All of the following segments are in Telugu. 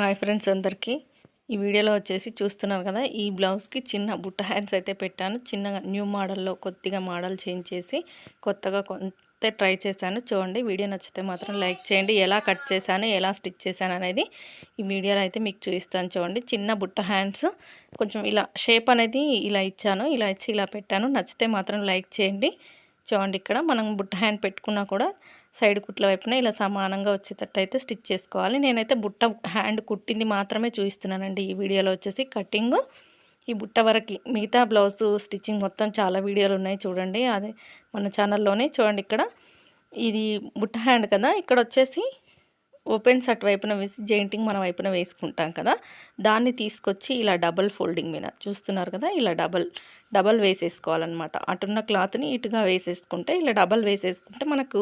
హాయ్ ఫ్రెండ్స్ అందరికీ. ఈ వీడియోలో వచ్చేసి చూస్తున్నారు కదా ఈ బ్లౌజ్కి చిన్న బుట్ట హ్యాండ్స్ అయితే పెట్టాను. చిన్నగా న్యూ మోడల్లో కొద్దిగా మోడల్ చేంజ్ చేసి కొత్తగా కొంత ట్రై చేశాను. చూడండి వీడియో నచ్చితే మాత్రం లైక్ చేయండి. ఎలా కట్ చేశాను ఎలా స్టిచ్ చేశాను అనేది ఈ వీడియోలో అయితే మీకు చూపిస్తాను. చూడండి చిన్న బుట్ట హ్యాండ్స్. కొంచెం ఇలా షేప్ అనేది ఇలా ఇచ్చాను. ఇలా ఇచ్చి ఇలా పెట్టాను. నచ్చితే మాత్రం లైక్ చేయండి. చూడండి ఇక్కడ మనం బుట్ట హ్యాండ్ పెట్టుకున్నా కూడా సైడ్ కుట్ల వైపున ఇలా సమానంగా వచ్చేటట్టు అయితే స్టిచ్ చేసుకోవాలి. నేనైతే బుట్ట హ్యాండ్ కుట్టింది మాత్రమే చూపిస్తున్నానండి ఈ వీడియోలో వచ్చేసి కటింగ్ ఈ బుట్ట వరకు మిగతా బ్లౌజ్ స్టిచ్చింగ్ మొత్తం చాలా వీడియోలు ఉన్నాయి చూడండి. అదే మన ఛానల్లోనే చూడండి ఇక్కడ. ఇది బుట్ట హ్యాండ్ కదా. ఇక్కడ వచ్చేసి ఓపెన్స్ అటువైపున వేసి జెయింటింగ్ మన వైపున వేసుకుంటాం కదా. దాన్ని తీసుకొచ్చి ఇలా డబల్ ఫోల్డింగ్ మీద చూస్తున్నారు కదా ఇలా డబల్ డబల్ వేసేసుకోవాలన్నమాట. అటున్న క్లాత్ని ఇటుగా వేసేసుకుంటే ఇలా డబల్ వేసేసుకుంటే మనకు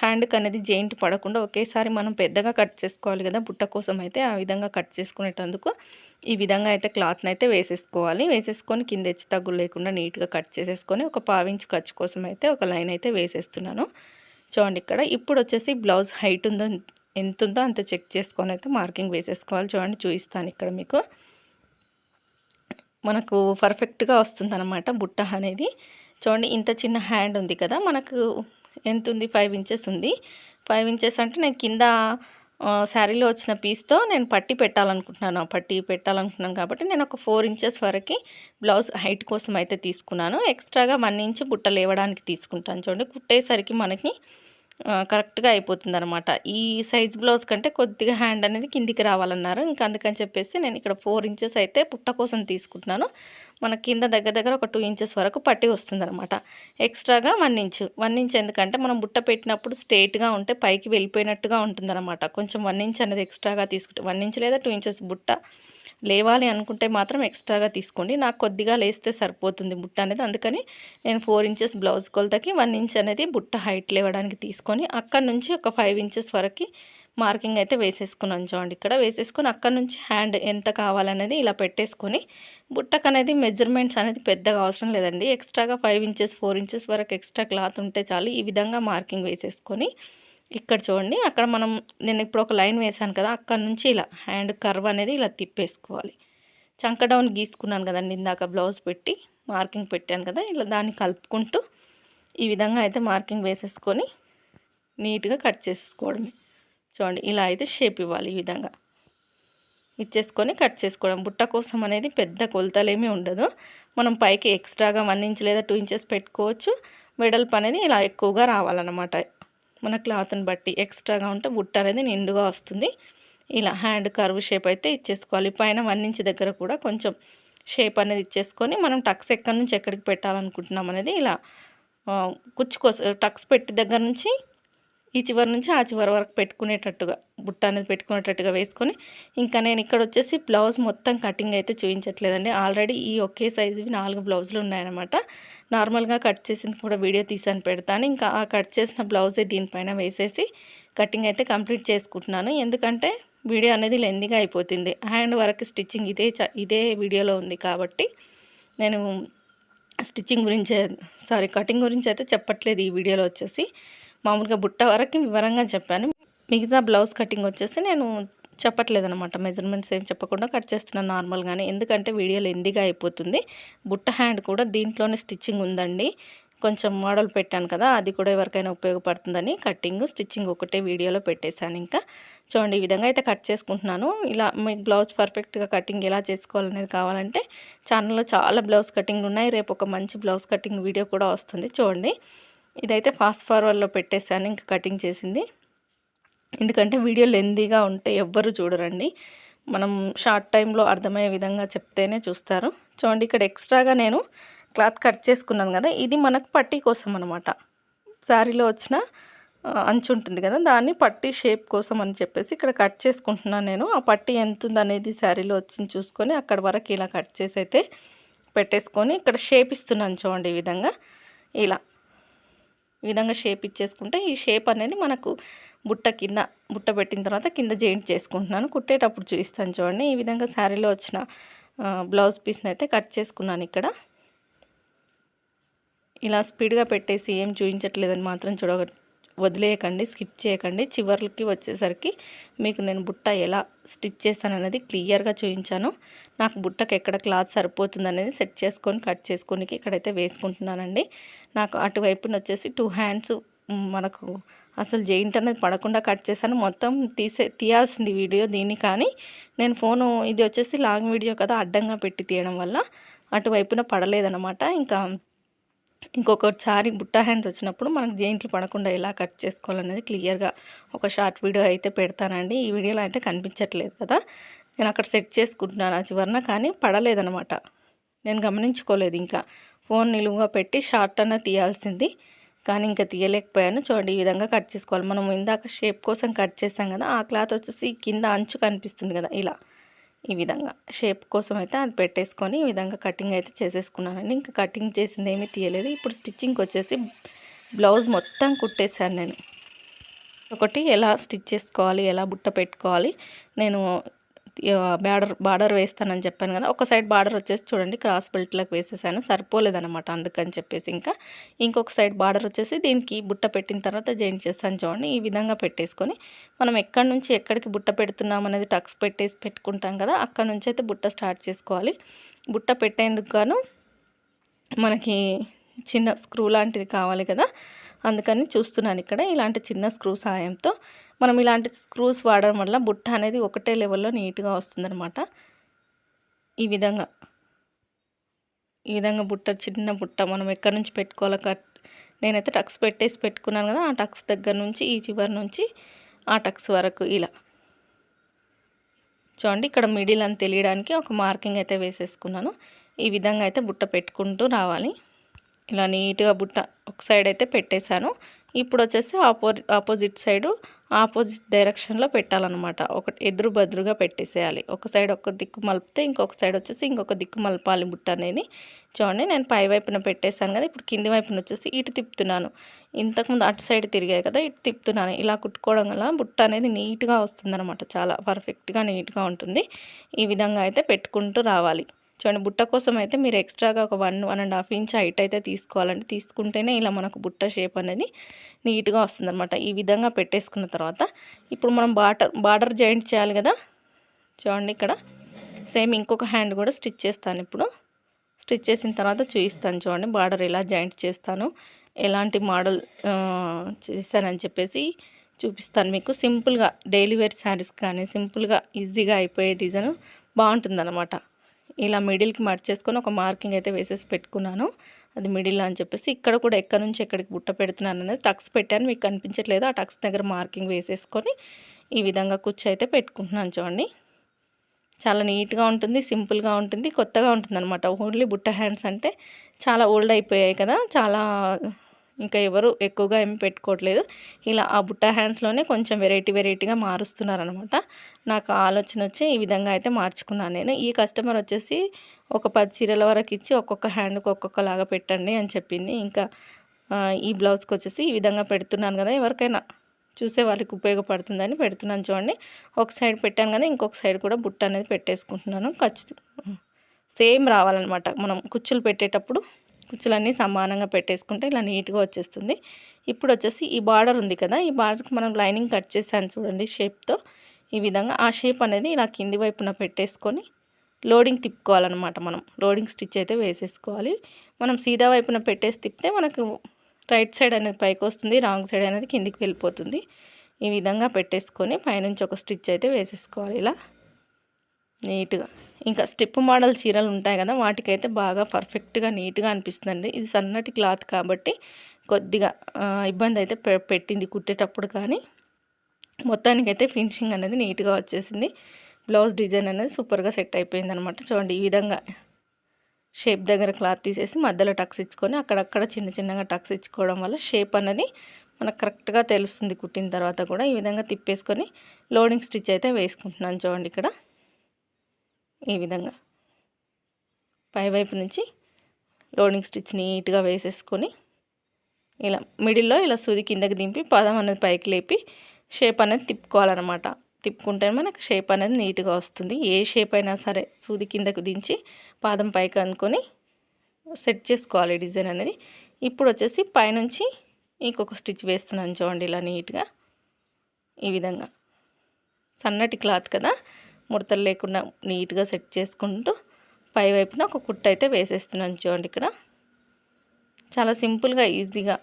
హ్యాండ్కి అనేది జెయింట్ పడకుండా ఒకేసారి మనం పెద్దగా కట్ చేసుకోవాలి కదా బుట్ట కోసం అయితే ఆ విధంగా కట్ చేసుకునేటందుకు ఈ విధంగా అయితే క్లాత్ని అయితే వేసేసుకోవాలి. వేసేసుకొని కింద ఎచ్చి తగ్గులు లేకుండా నీట్గా కట్ చేసేసుకొని ఒక పావించి ఖర్చు కోసం అయితే ఒక లైన్ అయితే వేసేస్తున్నాను. చూడండి ఇక్కడ ఇప్పుడు వచ్చేసి బ్లౌజ్ హైట్ ఉందో ఎంత ఉందో అంత చెక్ చేసుకొని అయితే మార్కింగ్ వేసేసుకోవాలి. చూడండి చూపిస్తాను ఇక్కడ మీకు. మనకు పర్ఫెక్ట్గా వస్తుంది అనమాట బుట్ట అనేది. చూడండి ఇంత చిన్న హ్యాండ్ ఉంది కదా మనకు ఎంత ఉంది ఫైవ్ ఇంచెస్ ఉంది. ఫైవ్ ఇంచెస్ అంటే నేను కింద శారీలో వచ్చిన పీస్తో నేను పట్టి పెట్టాలనుకుంటున్నాను. ఆ పట్టి పెట్టాలనుకుంటున్నాను కాబట్టి నేను ఒక ఫోర్ ఇంచెస్ వరకు బ్లౌజ్ హైట్ కోసం అయితే తీసుకున్నాను. ఎక్స్ట్రాగా వన్ ఇంచ్ బుట్ట లేవడానికి తీసుకుంటాను. చూడండి కుట్టేసరికి మనకి కరెక్ట్గా అయిపోతుంది అనమాట ఈ సైజ్ బ్లౌజ్ కంటే కొద్దిగా హ్యాండ్ అనేది కిందికి రావాలన్నారు. ఇంకా అందుకని చెప్పేసి నేను ఇక్కడ ఫోర్ ఇంచెస్ అయితే పుట్ట కోసం తీసుకుంటున్నాను. మన కింద దగ్గర దగ్గర ఒక టూ ఇంచెస్ వరకు పట్టి వస్తుంది అనమాట ఎక్స్ట్రాగా వన్ ఇంచ్. వన్ ఇంచ్ ఎందుకంటే మనం బుట్ట పెట్టినప్పుడు స్ట్రేట్గా ఉంటే పైకి వెళ్ళిపోయినట్టుగా ఉంటుంది కొంచెం వన్ ఇంచ్ అనేది ఎక్స్ట్రాగా తీసుకుంటే వన్ ఇంచ్ లేదా టూ ఇంచెస్ బుట్ట లేవాలి అనుకుంటే మాత్రం ఎక్స్ట్రాగా తీసుకోండి. నాకు కొద్దిగా లేస్తే సరిపోతుంది బుట్ట అనేది. అందుకని నేను ఫోర్ ఇంచెస్ బ్లౌజ్ కొలతకి వన్ ఇంచ్ అనేది బుట్ట హైట్ లేవడానికి తీసుకొని అక్కడ నుంచి ఒక ఫైవ్ ఇంచెస్ వరకు మార్కింగ్ అయితే వేసేసుకున్నాను చూడండి. ఇక్కడ వేసేసుకొని అక్కడ నుంచి హ్యాండ్ ఎంత కావాలనేది ఇలా పెట్టేసుకొని బుట్టకు అనేది మెజర్మెంట్స్ అనేది పెద్దగా అవసరం లేదండి. ఎక్స్ట్రాగా ఫైవ్ ఇంచెస్ ఫోర్ ఇంచెస్ వరకు ఎక్స్ట్రా క్లాత్ ఉంటే చాలు ఈ విధంగా మార్కింగ్ వేసేసుకొని ఇక్కడ చూడండి. అక్కడ మనం నేను ఇప్పుడు ఒక లైన్ వేసాను కదా అక్కడ నుంచి ఇలా హ్యాండ్ కర్వ్ అనేది ఇలా తిప్పేసుకోవాలి. చంక డౌన్ గీసుకున్నాను కదండి ఇందాక బ్లౌజ్ పెట్టి మార్కింగ్ పెట్టాను కదా ఇలా దాన్ని కలుపుకుంటూ ఈ విధంగా అయితే మార్కింగ్ వేసేసుకొని నీట్గా కట్ చేసేసుకోవడమే. చూడండి ఇలా అయితే షేప్ ఇవ్వాలి ఈ విధంగా. ఇచ్చేసుకొని కట్ చేసుకోవడం. బుట్ట కోసం అనేది పెద్ద కొలతలేమీ ఉండదు. మనం పైకి ఎక్స్ట్రాగా వన్ ఇంచ్ లేదా టూ ఇంచెస్ పెట్టుకోవచ్చు. వెడల్పు అనేది ఇలా ఎక్కువగా రావాలన్నమాట. మన క్లాత్ని బట్టి ఎక్స్ట్రాగా ఉంటే బుట్ట అనేది నిండుగా వస్తుంది. ఇలా హ్యాండ్ కర్వ్ షేప్ అయితే ఇచ్చేసుకోవాలి. పైన వన్ ఇంచ్ దగ్గర కూడా కొంచెం షేప్ అనేది ఇచ్చేసుకొని మనం టక్స్ ఎక్కడి నుంచి ఎక్కడికి పెట్టాలనుకుంటున్నాం అనేది ఇలా కుచ్చుకో టక్స్ పెట్టి దగ్గర నుంచి ఈ చివరి నుంచి ఆ చివరి వరకు పెట్టుకునేటట్టుగా బుట్ట అనేది పెట్టుకునేటట్టుగా వేసుకొని ఇంకా నేను ఇక్కడ వచ్చేసి బ్లౌజ్ మొత్తం కటింగ్ అయితే చూపించట్లేదండి ఆల్రెడీ ఈ ఒకే సైజువి నాలుగు బ్లౌజులు ఉన్నాయన్నమాట. నార్మల్గా కట్ చేసింది కూడా వీడియో తీసాను పెడతాను. ఇంకా ఆ కట్ చేసిన బ్లౌజే దీనిపైన వేసేసి కటింగ్ అయితే కంప్లీట్ చేసుకుంటున్నాను. ఎందుకంటే వీడియో అనేది లెందిగా అయిపోతుంది. హ్యాండ్ వరకు స్టిచ్చింగ్ ఇదే ఇదే వీడియోలో ఉంది కాబట్టి నేను స్టిచ్చింగ్ గురించి సారీ కటింగ్ గురించి అయితే చెప్పట్లేదు ఈ వీడియోలో వచ్చేసి. మామూలుగా బుట్ట వరకు వివరంగా చెప్పాను. మిగతా బ్లౌజ్ కటింగ్ వచ్చేసి నేను చెప్పట్లేదనమాట మెజర్మెంట్స్ ఏం చెప్పకుండా కట్ చేస్తున్నాను నార్మల్గానే. ఎందుకంటే వీడియోలో ఎందిగా అయిపోతుంది. బుట్ట హ్యాండ్ కూడా దీంట్లోనే స్టిచ్చింగ్ ఉందండి. కొంచెం మోడల్ పెట్టాను కదా అది కూడా ఎవరికైనా ఉపయోగపడుతుందని కటింగ్ స్టిచ్చింగ్ ఒకటే వీడియోలో పెట్టేశాను ఇంకా. చూడండి ఈ విధంగా అయితే కట్ చేసుకుంటున్నాను. ఇలా మీకు బ్లౌజ్ పర్ఫెక్ట్గా కటింగ్ ఎలా చేసుకోవాలనేది కావాలంటే ఛానల్లో చాలా బ్లౌజ్ కటింగ్లు ఉన్నాయి. రేపు ఒక మంచి బ్లౌజ్ కటింగ్ వీడియో కూడా వస్తుంది. చూడండి. ఇదైతే ఫాస్ట్ ఫార్వర్డ్లో పెట్టేశాను ఇంకా కటింగ్ చేసింది. ఎందుకంటే వీడియో లెందీగా ఉంటే ఎవ్వరు చూడరండి. మనం షార్ట్ టైంలో అర్థమయ్యే విధంగా చెప్తేనే చూస్తారు. చూడండి ఇక్కడ ఎక్స్ట్రాగా నేను క్లాత్ కట్ చేసుకున్నాను కదా ఇది మనకు పట్టీ కోసం అనమాట శారీలో వచ్చిన అంచు ఉంటుంది కదా దాన్ని పట్టీ షేప్ కోసం అని చెప్పేసి ఇక్కడ కట్ చేసుకుంటున్నాను నేను. ఆ పట్టీ ఎంత ఉందనేది శారీలో వచ్చింది చూసుకొని అక్కడ వరకు ఇలా కట్ చేసి అయితే పెట్టేసుకొని ఇక్కడ షేప్ ఇస్తున్నాను చూడండి ఈ విధంగా. ఇలా. ఈ విధంగా షేప్ ఇచ్చేసుకుంటే ఈ షేప్ అనేది మనకు బుట్ట కింద బుట్ట పెట్టిన తర్వాత కింద జాయింట్ చేసుకుంటున్నాను. కుట్టేటప్పుడు చూపిస్తాను చూడండి. ఈ విధంగా శారీలో వచ్చిన బ్లౌజ్ పీస్ని అయితే కట్ చేసుకున్నాను ఇక్కడ. ఇలా స్పీడ్గా పెట్టేసి ఏం చూపించట్లేదని మాత్రం చూడ వదిలేయకండి స్కిప్ చేయకండి. చివరికి వచ్చేసరికి మీకు నేను బుట్ట ఎలా స్టిచ్ చేశాను అనేది క్లియర్గా చూపించాను. నాకు బుట్టకు ఎక్కడ క్లాత్ సరిపోతుంది అనేది సెట్ చేసుకొని కట్ చేసుకొని ఇక్కడైతే వేసుకుంటున్నానండి. నాకు అటువైపున వచ్చేసి టూ హ్యాండ్స్ మనకు అసలు జెయింట్ అనేది పడకుండా కట్ చేశాను. మొత్తం తీసే తీయాల్సింది వీడియో దీన్ని కానీ. నేను ఫోను ఇది వచ్చేసి లాంగ్ వీడియో కదా అడ్డంగా పెట్టి తీయడం వల్ల అటువైపున పడలేదన్నమాట. ఇంకా ఇంకొకసారి బుట్ట హ్యాండ్స్ వచ్చినప్పుడు మనకు జెయింట్లు పడకుండా ఎలా కట్ చేసుకోవాలనేది క్లియర్గా ఒక షార్ట్ వీడియో అయితే పెడతానండి. ఈ వీడియోలో అయితే కనిపించట్లేదు కదా. నేను అక్కడ సెట్ చేసుకుంటున్నాను. ఆ చివరన కానీ పడలేదనమాట నేను గమనించుకోలేదు ఇంకా. ఫోన్ నిలువుగా పెట్టి షార్ట్ అన్న తీయాల్సింది. కానీ ఇంకా తీయలేకపోయాను. చూడండి ఈ విధంగా కట్ చేసుకోవాలి. మనం ఇందాక షేప్ కోసం కట్ చేసాం కదా. ఆ క్లాత్ వచ్చేసి కింద అంచు కనిపిస్తుంది కదా. ఇలా. ఈ విధంగా షేప్ కోసం అయితే అది పెట్టేసుకొని ఈ విధంగా కటింగ్ అయితే చేసేసుకున్నానండి. ఇంకా కటింగ్ చేసింది ఏమీ తీయలేదు. ఇప్పుడు స్టిచ్చింగ్ వచ్చేసి బ్లౌజ్ మొత్తం కుట్టేశాను నేను. ఒకటి ఎలా స్టిచ్ చేసుకోవాలి ఎలా బుట్ట పెట్టుకోవాలి నేను బార్డర్ బార్డర్ వేస్తానని చెప్పాను కదా ఒక సైడ్ బార్డర్ వచ్చేసి చూడండి క్రాస్ బెల్ట్లకు వేసేసాను సరిపోలేదనమాట అందుకని చెప్పేసి ఇంకా. ఇంకొక సైడ్ బార్డర్ వచ్చేసి దీనికి బుట్ట పెట్టిన తర్వాత జాయిన్ చేస్తాను చూడండి ఈ విధంగా పెట్టేసుకొని. మనం ఎక్కడి నుంచి ఎక్కడికి బుట్ట పెడుతున్నాం అనేది టక్స్ పెట్టేసి పెట్టుకుంటాం కదా అక్కడ నుంచి అయితే బుట్ట స్టార్ట్ చేసుకోవాలి. బుట్ట పెట్టేందుకు గాను మనకి చిన్న స్క్రూ లాంటిది కావాలి కదా. అందుకని చూస్తున్నాను ఇక్కడ ఇలాంటి చిన్న స్క్రూ సాయంతో. మనం ఇలాంటి స్క్రూస్ వాడడం వల్ల బుట్ట అనేది ఒకటే లెవెల్లో నీట్గా వస్తుందన్నమాట. ఈ విధంగా. ఈ విధంగా బుట్ట చిన్న బుట్ట మనం ఎక్కడి నుంచి పెట్టుకోవాలో కట్ నేనైతే టక్స్ పెట్టేసి పెట్టుకున్నాను కదా ఆ టక్స్ దగ్గర నుంచి ఈ చివరి నుంచి ఆ టక్స్ వరకు ఇలా. చూడండి ఇక్కడ మిడిల్ అని తెలియడానికి ఒక మార్కింగ్ అయితే వేసేసుకున్నాను. ఈ విధంగా అయితే బుట్ట పెట్టుకుంటూ రావాలి. ఇలా నీట్గా బుట్ట ఒక సైడ్ అయితే పెట్టేశాను. ఇప్పుడు వచ్చేసి ఆపో ఆపోజిట్ సైడు ఆపోజిట్ డైరెక్షన్లో పెట్టాలన్నమాట. ఒకటి ఎదురు బదురుగా పెట్టేసేయాలి. ఒక సైడ్ ఒక దిక్కు మలిపితే ఇంకొక సైడ్ వచ్చేసి ఇంకొక దిక్కు మలపాలి బుట్ట అనేది. చూడండి నేను పై వైపున పెట్టేశాను కదా ఇప్పుడు కింది వైపున వచ్చేసి ఇటు తిప్పుతున్నాను. ఇంతకుముందు అటు సైడ్ తిరిగాయి కదా ఇటు తిప్పుతున్నాను. ఇలా కుట్టుకోవడం వల్ల బుట్ట అనేది నీట్గా వస్తుందన్నమాట. చాలా పర్ఫెక్ట్గా నీట్గా ఉంటుంది. ఈ విధంగా అయితే పెట్టుకుంటూ రావాలి. చూడండి బుట్ట కోసం అయితే మీరు ఎక్స్ట్రాగా ఒక one one and half inch height అయితే తీసుకోవాలండి. తీసుకుంటేనే ఇలా మనకు బుట్ట షేప్ అనేది నీట్గా వస్తుందన్నమాట. ఈ విధంగా పెట్టేసుకున్న తర్వాత ఇప్పుడు మనం బార్డర్ బార్డర్ జాయింట్ చేయాలి కదా? చూడండి ఇక్కడ. సేమ్ ఇంకొక హ్యాండ్ కూడా స్టిచ్ చేస్తాను ఇప్పుడు. స్టిచ్ చేసిన తర్వాత చూపిస్తాను చూడండి బార్డర్ ఎలా జాయింట్ చేస్తాను ఎలాంటి మోడల్ చేశానని చెప్పేసి చూపిస్తాను మీకు. సింపుల్గా డైలీ వేర్ శారీస్ కానీ సింపుల్గా ఈజీగా అయిపోయే డిజైన్ బాగుంటుందన్నమాట. ఇలా మిడిల్కి మర్చేసుకొని ఒక మార్కింగ్ అయితే వేసేసి పెట్టుకున్నాను. అది మిడిల్ అని చెప్పేసి ఇక్కడ కూడా ఎక్కడి నుంచి ఎక్కడికి బుట్ట పెడుతున్నాను అనేది టక్స్ పెట్టాను. మీకు కనిపించట్లేదు. ఆ టక్స్ దగ్గర మార్కింగ్ వేసేసుకొని ఈ విధంగా కుర్చీ అయితే పెట్టుకుంటున్నాను చూడండి. చాలా నీట్గా ఉంటుంది సింపుల్గా ఉంటుంది కొత్తగా ఉంటుంది అనమాట ఓన్లీ బుట్ట హ్యాండ్స్ అంటే చాలా ఓల్డ్ అయిపోయాయి కదా. చాలా ఇంకా ఎవరు ఎక్కువగా ఏమి పెట్టుకోవట్లేదు. ఇలా ఆ బుట్ట హ్యాండ్స్లోనే కొంచెం వెరైటీ వెరైటీగా మారుస్తున్నారనమాట. నాకు ఆలోచన వచ్చి ఈ విధంగా అయితే మార్చుకున్నాను నేను. ఈ కస్టమర్ వచ్చేసి ఒక పది చీరల వరకు ఇచ్చి ఒక్కొక్క హ్యాండ్కి ఒక్కొక్కలాగా పెట్టండి అని చెప్పింది. ఇంకా ఈ బ్లౌజ్కి వచ్చేసి ఈ విధంగా పెడుతున్నాను కదా ఎవరికైనా చూసే వాళ్ళకి ఉపయోగపడుతుందని పెడుతున్నాను చూడండి. ఒక సైడ్ పెట్టాను కదా ఇంకొక సైడ్ కూడా బుట్ట అనేది పెట్టేసుకుంటున్నాను. ఖచ్చితంగా సేమ్ రావాలన్నమాట. మనం కుచ్చులు పెట్టేటప్పుడు కుచ్చులన్నీ సమానంగా పెట్టేసుకుంటే ఇలా నీట్గా వచ్చేస్తుంది. ఇప్పుడు వచ్చేసి ఈ బార్డర్ ఉంది కదా ఈ బార్డర్కి మనం లైనింగ్ కట్ చేసాను చూడండి షేప్తో. ఈ విధంగా ఆ షేప్ అనేది ఇలా కింది వైపున పెట్టేసుకొని లోడింగ్ తిప్పుకోవాలన్నమాట మనం. లోడింగ్ స్టిచ్ అయితే వేసేసుకోవాలి. మనం సీదా వైపున పెట్టేసి తిప్పితే మనకు రైట్ సైడ్ అనేది పైకి వస్తుంది రాంగ్ సైడ్ అనేది కిందికి వెళ్ళిపోతుంది. ఈ విధంగా పెట్టేసుకొని పైనుంచి ఒక స్టిచ్ అయితే వేసేసుకోవాలి ఇలా. నీట్గా. ఇంకా స్టెప్ మోడల్ చీరలు ఉంటాయి కదా వాటికైతే బాగా పర్ఫెక్ట్గా నీట్గా అనిపిస్తుందండి. ఇది సన్నటి క్లాత్ కాబట్టి కొద్దిగా ఇబ్బంది అయితే పెట్టింది కుట్టేటప్పుడు కానీ. మొత్తానికైతే ఫినిషింగ్ అనేది నీట్గా వచ్చేసింది. బ్లౌజ్ డిజైన్ అనేది సూపర్గా సెట్ అయిపోయింది అనమాట చూడండి ఈ విధంగా షేప్ దగ్గర క్లాత్ తీసేసి మధ్యలో టక్స్ ఇచ్చుకొని అక్కడక్కడ చిన్న చిన్నగా టక్స్ ఇచ్చుకోవడం వల్ల షేప్ అనేది మనకు కరెక్ట్గా తెలుస్తుంది కుట్టిన తర్వాత కూడా. ఈ విధంగా తిప్పేసుకొని లోడింగ్ స్టిచ్ అయితే వేసుకుంటున్నాను చూడండి ఇక్కడ. ఈ విధంగా. పైవైపు నుంచి లోడింగ్ స్టిచ్ నీట్గా వేసేసుకొని ఇలా మిడిల్లో ఇలా సూది కిందకి దింపి పదం అనేది పైకి లేపి షేప్ అనేది తిప్పుకోవాలన్నమాట. తిప్పుకుంటే మనకు షేప్ అనేది నీట్గా వస్తుంది. ఏ షేప్ అయినా సరే సూది కిందకు దించి పాదం పైకి అనుకొని సెట్ చేసుకోవాలి డిజైన్ అనేది. ఇప్పుడు వచ్చేసి పైనుంచి ఇంకొక స్టిచ్ వేస్తున్నాను చూడండి ఇలా నీట్గా. ఈ విధంగా. సన్నటి క్లాత్ కదా? ముడతలు లేకుండా నీట్గా సెట్ చేసుకుంటూ పై వైపున ఒక కుట్ట అయితే వేసేస్తున్నాను చూడండి ఇక్కడ. చాలా సింపుల్గా ఈజీగా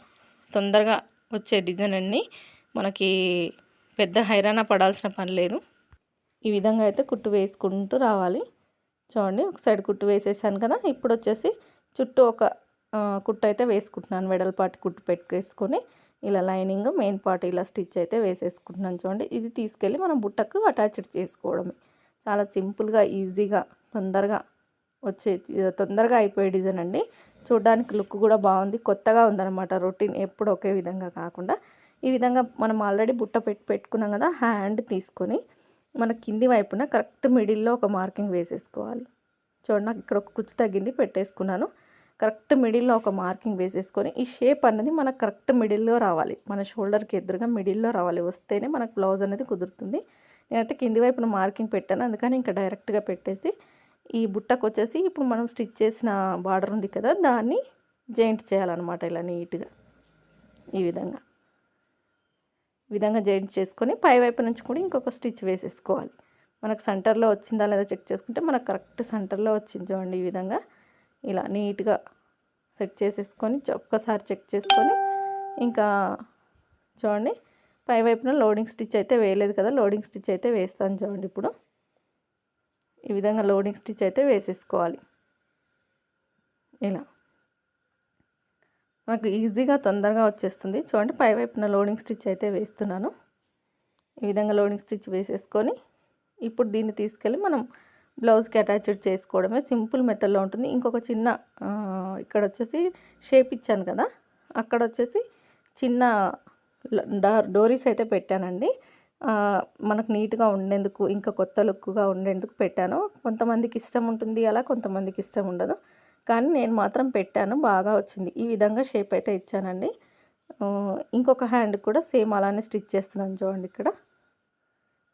తొందరగా వచ్చే డిజైన్ అన్నీ మనకి పెద్ద హైరాణ పడాల్సిన పని లేదు. ఈ విధంగా అయితే కుట్టు వేసుకుంటూ రావాలి. చూడండి ఒక సైడ్ కుట్టు వేసేసాను కదా ఇప్పుడు వచ్చేసి చుట్టూ ఒక కుట్టు అయితే వేసుకుంటున్నాను. వెడల్పాటి కుట్టు పెట్టుకేసుకొని ఇలా లైనింగ్ మెయిన్ పార్ట్ ఇలా స్టిచ్ అయితే వేసేసుకుంటున్నాను చూడండి. ఇది తీసుకెళ్ళి మనం బుట్టకు అటాచ్డ్ చేసుకోవడమే. చాలా సింపుల్గా ఈజీగా తొందరగా వచ్చే తొందరగా అయిపోయే డిజైన్ అండి. చూడడానికి లుక్ కూడా బాగుంది. కొత్తగా ఉందన్నమాట. రొటీన్ ఎప్పుడు ఒకే విధంగా కాకుండా. ఈ విధంగా మనం ఆల్రెడీ బుట్ట పెట్టి పెట్టుకున్నాం కదా హ్యాండ్ తీసుకొని మన కింది వైపున కరెక్ట్ మిడిల్లో ఒక మార్కింగ్ వేసేసుకోవాలి. చూడండి నాకు ఇక్కడ ఒక కుచ్చు తగ్గింది పెట్టేసుకున్నాను. కరెక్ట్ మిడిల్లో ఒక మార్కింగ్ వేసేసుకొని ఈ షేప్ అనేది మనకు కరెక్ట్ మిడిల్లో రావాలి. మన షోల్డర్కి ఎదురుగా మిడిల్లో రావాలి. వస్తేనే మనకు బ్లౌజ్ అనేది కుదురుతుంది. నేనైతే కింది వైపున మార్కింగ్ పెట్టాను. అందుకని ఇంకా డైరెక్ట్గా పెట్టేసి ఈ బుట్టకు వచ్చేసి ఇప్పుడు మనం స్టిచ్ చేసిన బార్డర్ ఉంది కదా దాన్ని జాయింట్ చేయాలన్నమాట ఇలా నీట్గా. ఈ విధంగా. ఈ విధంగా జాయింట్ చేసుకొని పై వైపు నుంచి కూడా ఇంకొక స్టిచ్ వేసేసుకోవాలి. మనకు సెంటర్లో వచ్చిందా లేదా చెక్ చేసుకుంటే మనకు కరెక్ట్ సెంటర్లో వచ్చింది చూడండి ఈ విధంగా. ఇలా నీట్గా సెట్ చేసేసుకొని ఒక్కసారి చెక్ చేసుకొని ఇంకా చూడండి పై వైపున లోడింగ్ స్టిచ్ అయితే వేయలేదు కదా లోడింగ్ స్టిచ్ అయితే వేస్తాను చూడండి ఇప్పుడు. ఈ విధంగా లోడింగ్ స్టిచ్ అయితే వేసేసుకోవాలి. ఇలా. నాకు ఈజీగా తొందరగా వచ్చేస్తుంది. చూడండి పై వైపున లోడింగ్ స్టిచ్ అయితే వేస్తున్నాను. ఈ విధంగా లోడింగ్ స్టిచ్ వేసేసుకొని ఇప్పుడు దీన్ని తీసుకెళ్ళి మనం బ్లౌజ్కి అటాచ్డ్ చేసుకోవడమే సింపుల్ మెథడ్లో ఉంటుంది. ఇంకొక చిన్న ఇక్కడ వచ్చేసి షేప్ ఇచ్చాను కదా అక్కడ వచ్చేసి చిన్న డోరీస్ అయితే పెట్టానండి. మనకు నీట్గా ఉండేందుకు ఇంకా కొత్త లుక్గా ఉండేందుకు పెట్టాను. కొంతమందికి ఇష్టం ఉంటుంది అలా కొంతమందికి ఇష్టం ఉండదు. కానీ నేను మాత్రం పెట్టాను బాగా వచ్చింది. ఈ విధంగా షేప్ అయితే ఇచ్చానండి. ఇంకొక హ్యాండ్ కూడా సేమ్ అలానే స్టిచ్ చేస్తున్నాను చూడండి ఇక్కడ.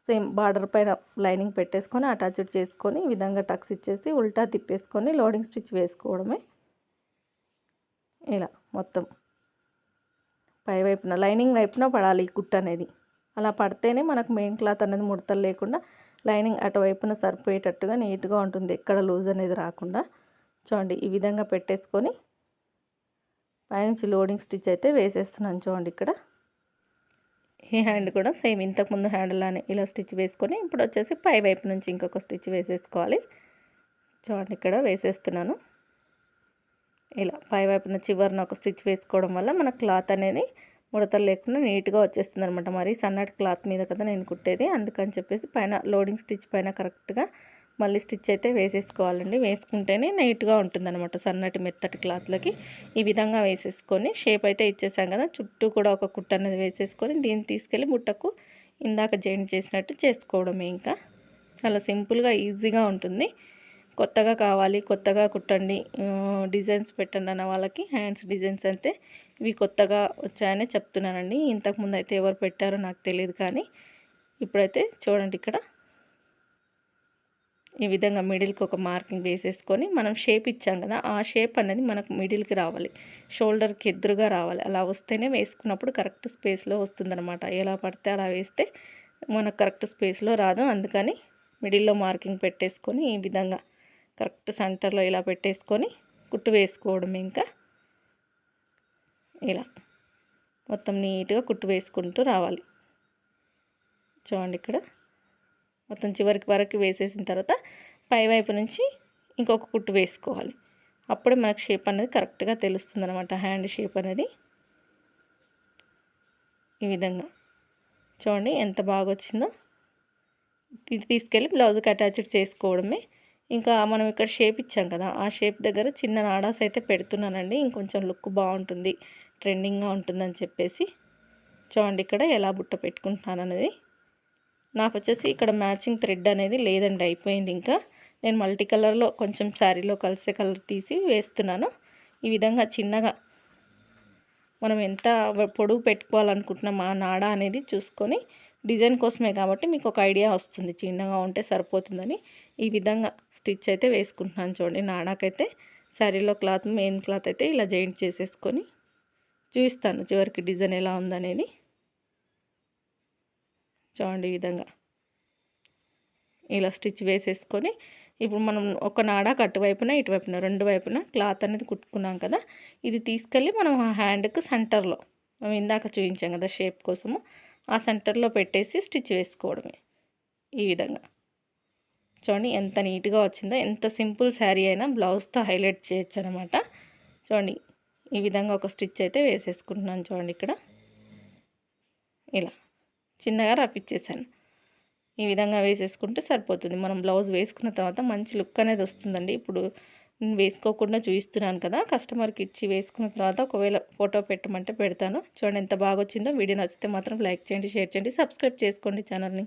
సేమ్ బార్డర్ పైన లైనింగ్ పెట్టేసుకొని అటాచ్డ్ చేసుకొని ఈ విధంగా టక్స్ ఇచ్చేసి ఉల్టా తిప్పేసుకొని లోడింగ్ స్టిచ్ వేసుకోవడమే. ఇలా మొత్తం. పై వైపున లైనింగ్ వైపున పడాలి ఈ కుట్ అనేది. అలా పడితేనే మనకు మెయిన్ క్లాత్ అనేది ముడతలు లేకుండా లైనింగ్ అటువైపున సరిపోయేటట్టుగా నీట్గా ఉంటుంది. ఎక్కడ లూజ్ అనేది రాకుండా. చూడండి ఈ విధంగా పెట్టేసుకొని పైనుంచి లోడింగ్ స్టిచ్ అయితే వేసేస్తున్నాను చూడండి ఇక్కడ. ఈ హ్యాండ్ కూడా సేమ్ ఇంతకుముందు హ్యాండ్లానే ఇలా స్టిచ్ వేసుకొని ఇప్పుడు వచ్చేసి పై వైపు నుంచి ఇంకొక స్టిచ్ వేసేసుకోవాలి. చూడండి ఇక్కడ వేసేస్తున్నాను. ఇలా పై వైపున చివరిన ఒక స్టిచ్ వేసుకోవడం వల్ల మన క్లాత్ అనేది ముడతలు లేకుండా నీట్గా వచ్చేస్తుంది అనమాట మరి సన్నటి క్లాత్ మీద కదా నేను కుట్టేది. అందుకని చెప్పేసి పైన లోడింగ్ స్టిచ్ పైన కరెక్ట్గా మళ్ళీ స్టిచ్ అయితే వేసేసుకోవాలండి. వేసుకుంటేనే నీట్గా ఉంటుందన్నమాట సన్నటి మెత్తటి క్లాత్లకి. ఈ విధంగా వేసేసుకొని షేప్ అయితే ఇచ్చేసాం కదా చుట్టూ కూడా ఒక కుట్ట అనేది వేసేసుకొని దీన్ని తీసుకెళ్ళి ముట్టకు ఇందాక జాయింట్ చేసినట్టు చేసుకోవడమే ఇంకా. చాలా సింపుల్గా ఈజీగా ఉంటుంది. కొత్తగా కావాలి కొత్తగా కుట్టండి డిజైన్స్ పెట్టండి అన్న వాళ్ళకి హ్యాండ్స్ డిజైన్స్ అయితే ఇవి కొత్తగా వచ్చాయని చెప్తున్నానండి. ఇంతకుముందు అయితే ఎవరు పెట్టారో నాకు తెలియదు కానీ ఇప్పుడైతే చూడండి ఇక్కడ. ఈ విధంగా మిడిల్కి ఒక మార్కింగ్ వేసేసుకొని మనం షేప్ ఇచ్చాం కదా ఆ షేప్ అనేది మనకు మిడిల్కి రావాలి. షోల్డర్కి ఎదురుగా రావాలి. అలా వస్తేనే వేసుకున్నప్పుడు కరెక్ట్ స్పేస్లో వస్తుందన్నమాట. ఎలా పడితే అలా వేస్తే మనకు కరెక్ట్ స్పేస్లో రాదు. అందుకని మిడిల్లో మార్కింగ్ పెట్టేసుకొని ఈ విధంగా కరెక్ట్ సెంటర్లో ఇలా పెట్టేసుకొని కుట్టు వేసుకోవడం ఇంకా. ఇలా మొత్తం నీట్గా కుట్టు వేసుకుంటూ రావాలి. చూడండి ఇక్కడ. మొత్తం చివరికి వరకు వేసేసిన తర్వాత పైవైపు నుంచి ఇంకొక కుట్టు వేసుకోవాలి. అప్పుడే మనకు షేప్ అనేది కరెక్ట్గా తెలుస్తుంది అనమాట హ్యాండ్ షేప్ అనేది. ఈ విధంగా. చూడండి ఎంత బాగా వచ్చిందో. ఇది తీసుకెళ్ళి బ్లౌజ్కి అటాచ్డ్ చేసుకోవడమే. ఇంకా మనం ఇక్కడ షేప్ ఇచ్చాం కదా ఆ షేప్ దగ్గర చిన్న నాడాస్ అయితే పెడుతున్నానండి. ఇంకొంచెం లుక్ బాగుంటుంది ట్రెండింగ్గా ఉంటుందని చెప్పేసి. చూడండి ఇక్కడ ఎలా బుట్ట పెట్టుకుంటున్నాను అనేది నాకు వచ్చేసి ఇక్కడ మ్యాచింగ్ థ్రెడ్ అనేది లేదండి అయిపోయింది ఇంకా. నేను మల్టీ కలర్లో కొంచెం శారీలో కలిసే కలర్ తీసి వేస్తున్నాను. ఈ విధంగా చిన్నగా మనం ఎంత పొడుగు పెట్టుకోవాలనుకుంటున్నాం ఆ నాడ అనేది చూసుకొని డిజైన్ కోసమే కాబట్టి మీకు ఒక ఐడియా వస్తుంది. చిన్నగా ఉంటే సరిపోతుందని. ఈ విధంగా స్టిచ్ అయితే వేసుకుంటున్నాను చూడండి. నాడాకైతే శారీలో క్లాత్ మెయిన్ క్లాత్ అయితే ఇలా జాయింట్ చేసేసుకొని చూపిస్తాను చివరికి డిజైన్ ఎలా ఉందనేది. చూడండి ఈ విధంగా ఇలా స్టిచ్ వేసేసుకొని ఇప్పుడు మనం ఒక నాడ అటువైపున ఇటువైపున రెండు వైపున క్లాత్ అనేది కుట్టుకున్నాం కదా. ఇది తీసుకెళ్ళి మనం ఆ హ్యాండ్కి సెంటర్లో మనం ఇందాక చూపించాం కదా షేప్ కోసము. ఆ సెంటర్లో పెట్టేసి స్టిచ్ వేసుకోవడమే ఈ విధంగా. చూడండి ఎంత నీట్గా వచ్చిందో ఎంత సింపుల్ శారీ అయినా బ్లౌజ్తో హైలైట్ చేయొచ్చు అనమాట చూడండి ఈ విధంగా ఒక స్టిచ్ అయితే వేసేసుకుంటున్నాను చూడండి ఇక్కడ. ఇలా చిన్నగా రప్పించేసాను ఈ విధంగా వేసేసుకుంటే సరిపోతుంది. మనం బ్లౌజ్ వేసుకున్న తర్వాత మంచి లుక్ అనేది వస్తుందండి. ఇప్పుడు వేసుకోకుండా చూపిస్తున్నాను కదా కస్టమర్కి ఇచ్చి వేసుకున్న తర్వాత ఒకవేళ ఫోటో పెట్టమంటే పెడతాను. చూడండి ఎంత బాగా వచ్చిందో వీడియో నచ్చితే మాత్రం లైక్ చేయండి షేర్ చేయండి సబ్స్క్రైబ్ చేసుకోండి ఛానల్ని.